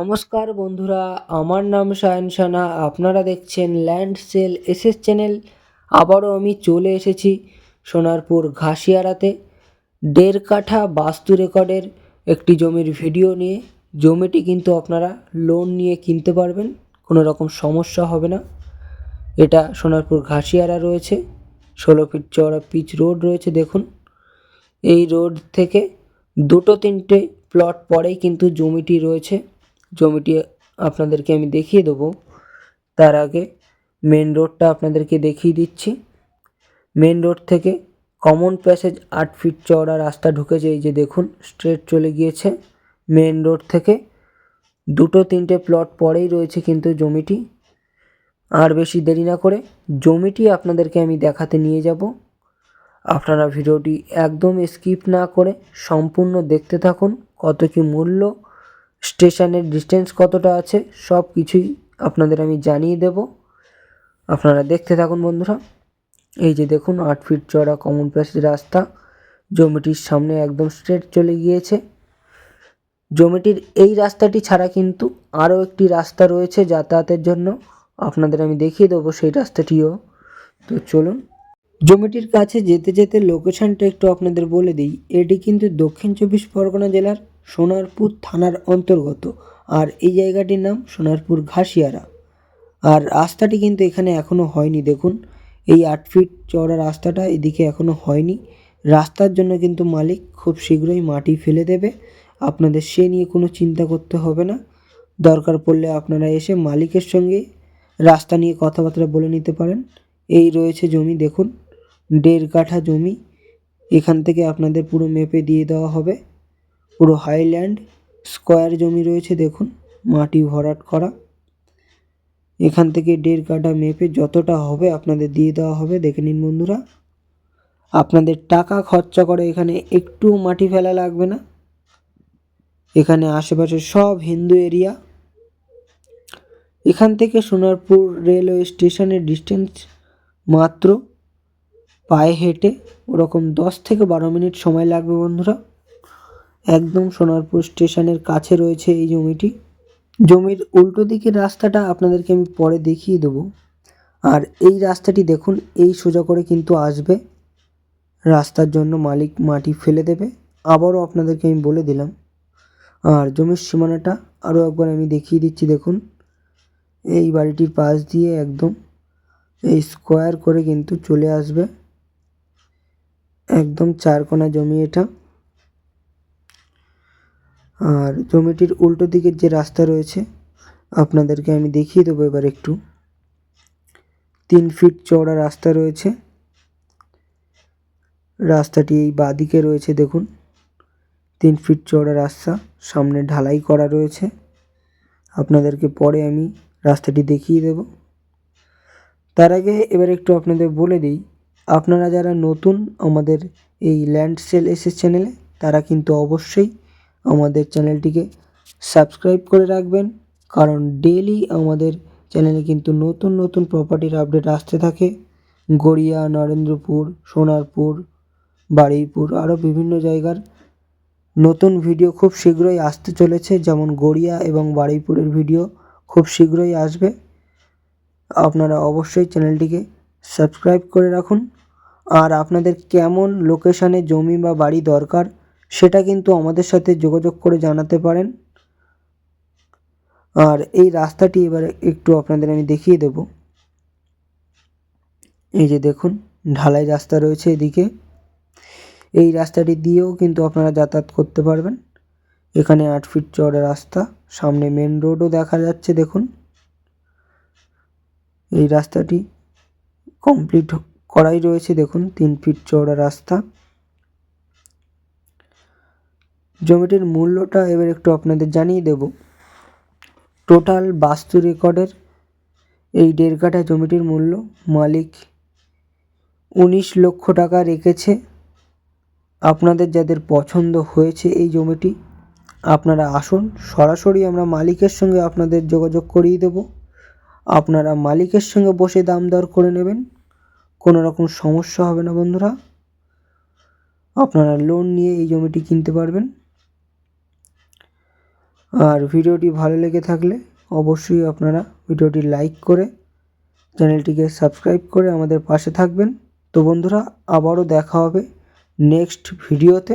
নমস্কার বন্ধুরা, আমার নাম সায়ন সানা। আপনারা দেখছেন ল্যান্ড সেল এসএস চ্যানেল। আবারও আমি চলে এসেছি সোনারপুর ঘাসিয়ারাতে। দেড় কাঠা বাস্তু রেকর্ডের একটি জমির ভিডিও নিয়ে। জমিটি কিন্তু আপনারা লোন নিয়ে কিনতে পারবেন, কোনো রকম সমস্যা হবে না। এটা সোনারপুর ঘাসিয়ারা রয়েছে, ষোলো ফিট চওড়া পিচ রোড রয়েছে, দেখুন। এই রোড থেকে দুটো তিনটে প্লট পরেই কিন্তু জমিটি রয়েছে। জমিটি আপনাদেরকে আমি দেখিয়ে দেবো। তার আগে মেন রোডটা আপনাদেরকে দেখিয়ে দিচ্ছি। মেন রোড থেকে কমন প্যাসেজ আট ফিট চওড়া রাস্তা ঢুকেছে, এই যে দেখুন স্ট্রেট চলে গিয়েছে। মেন রোড থেকে দুটো তিনটে প্লট পরেই রয়েছে কিন্তু জমিটি। আর বেশি দেরি না করে জমিটি আপনাদেরকে আমি দেখাতে নিয়ে যাব। আপনারা ভিডিওটি একদম স্কিপ না করে সম্পূর্ণ দেখতে থাকুন, কত কি মূল্য স্টেশনের ডিস্টেন্স কতটা আছে, সব কিছুই আপনাদের আমি জানিয়ে দেব। আপনারা দেখতে থাকুন বন্ধুরা। এই যে দেখুন, আট ফিট চড়া কমন প্যাসেজ রাস্তা। জমিটির সামনে একদম স্ট্রেট চলে গিয়েছে। জমিটির এই রাস্তাটি ছাড়া কিন্তু আরও একটি রাস্তা রয়েছে যাতায়াতের জন্য। আপনাদের আমি দেখিয়ে দেবো সেই রাস্তাটিও। তো চলুন জমিটির কাছে যেতে যেতে লোকেশনটা একটু আপনাদের বলে দিই। এটি কিন্তু দক্ষিণ চব্বিশ পরগনা জেলার সোনারপুর থানার অন্তর্গত। আর এই জায়গাটির নাম সোনারপুর ঘাসিয়ারা। আর রাস্তাটি কিন্তু এখানে এখনও হয়নি, দেখুন। এই আট ফিট চওড়া রাস্তাটা এদিকে এখনও হয়নি। রাস্তার জন্য কিন্তু মালিক খুব শীঘ্রই মাটি ফেলে দেবে। আপনাদের সে নিয়ে কোনো চিন্তা করতে হবে না। দরকার পড়লে আপনারা এসে মালিকের সঙ্গে রাস্তা নিয়ে কথাবার্তা বলে নিতে পারেন। এই রয়েছে জমি, দেখুন। দেড় কাঠা জমি। এখান থেকে আপনাদের পুরো মেপে দিয়ে দেওয়া হবে। পুরো হাইল্যান্ড স্কোয়ার জমি রয়েছে, দেখুন, মাটি ভরাট করা। এখান থেকে দেড় কাঠা মেপে যতটা হবে আপনাদের দিয়ে দেওয়া হবে। দেখে নিন বন্ধুরা, আপনাদের টাকা খরচা করে এখানে একটু মাটি ফেলা লাগবে না। এখানে আশেপাশে সব হিন্দু এরিয়া এখান থেকে সোনারপুর রেলওয়ে স্টেশনের ডিস্টেন্স মাত্র পায়ে হেঁটে ওরকম দশ থেকে বারো মিনিট সময় লাগবে বন্ধুরা। একদম সোনারপুর স্টেশনের কাছে রয়েছে এই জমিটি। জমির উল্টো দিকের রাস্তাটা আপনাদেরকে আমি পরে দেখিয়ে দেবো। আর এই রাস্তাটি দেখুন, এই সোজা করে কিন্তু আসবে। রাস্তার জন্য মালিক মাটি ফেলে দেবে। আবারও আপনাদেরকে আমি বলে দিলাম। আর জমির সীমানাটা আরও একবার আমি দেখিয়ে দিচ্ছি, দেখুন। এই বাড়িটির পাশ দিয়ে একদম এই স্কোয়ার করে কিন্তু চলে আসবে। একদম চারকোনা জমি এটা। আর জমিটির উল্টো দিকের যে রাস্তা রয়েছে, আপনাদেরকে আমি দেখিয়ে দেবো এবার একটু। তিন ফিট চওড়া রাস্তা রয়েছে। রাস্তাটি এই বাঁদিকে রয়েছে, দেখুন। তিন ফিট চওড়া রাস্তা, সামনে ঢালাই করা রয়েছে। আপনাদেরকে পরে আমি রাস্তাটি দেখিয়ে দেব। তার আগে এবার একটু আপনাদের বলে দিই আপনারা যারা নতুন আমাদের এই ল্যান্ড সেল এসএস চ্যানেলে, তারা কিন্তু অবশ্যই আমাদের চ্যানেলটিকে সাবস্ক্রাইব করে রাখবেন। কারণ ডেলি আমাদের চ্যানেলে কিন্তু নতুন নতুন প্রপার্টির আপডেট আসতে থাকে। গড়িয়া, নরেন্দ্রপুর, সোনারপুর, বারুইপুর আরও বিভিন্ন জায়গার নতুন ভিডিও খুব শীঘ্রই আসতে চলেছে। যেমন গড়িয়া এবং বারুইপুরের ভিডিও খুব শীঘ্রই আসবে। আপনারা অবশ্যই চ্যানেলটিকে সাবস্ক্রাইব করে রাখুন। আর আপনাদের কেমন লোকেশানে জমি বা বাড়ি দরকার, সেটা কিন্তু আমাদের সাথে যোগাযোগ করে জানাতে পারেন। আর এই রাস্তাটি এবারে একটু আপনাদের আমি দেখিয়ে দেব। এই যে দেখুন, ঢালাই রাস্তা রয়েছে এদিকে। এই রাস্তাটি দিয়েও কিন্তু আপনারা যাতায়াত করতে পারবেন। এখানে আট ফিট চওড়া রাস্তা, সামনে মেন রোডও দেখা যাচ্ছে, দেখুন। এই রাস্তাটি কমপ্লিট করাই রয়েছে, দেখুন, তিন ফিট চওড়া রাস্তা। জমিটির মূল্যটা এবার একটু আপনাদের জানিয়ে দেব। টোটাল বাস্তু রেকর্ডের এই দেড় কাঠা জমিটির মূল্য, মালিক উনিশ লক্ষ টাকা রেখেছে। আপনাদের যাদের পছন্দ হয়েছে এই জমিটি, আপনারা আসুন, সরাসরি আমরা মালিকের সঙ্গে আপনাদের যোগাযোগ করিয়ে দেব। আপনারা মালিকের সঙ্গে বসে দাম দর করে নেবেন। কোনো রকম সমস্যা হবে না বন্ধুরা। আপনারা লোন নিয়ে এই জমিটি কিনতে পারবেন। আর ভিডিওটি ভালো লেগে থাকলে অবশ্যই আপনারা ভিডিওটি লাইক করে চ্যানেলটিকে সাবস্ক্রাইব করে আমাদের পাশে থাকবেন। তো বন্ধুরা, আবারও দেখা হবে নেক্সট ভিডিওতে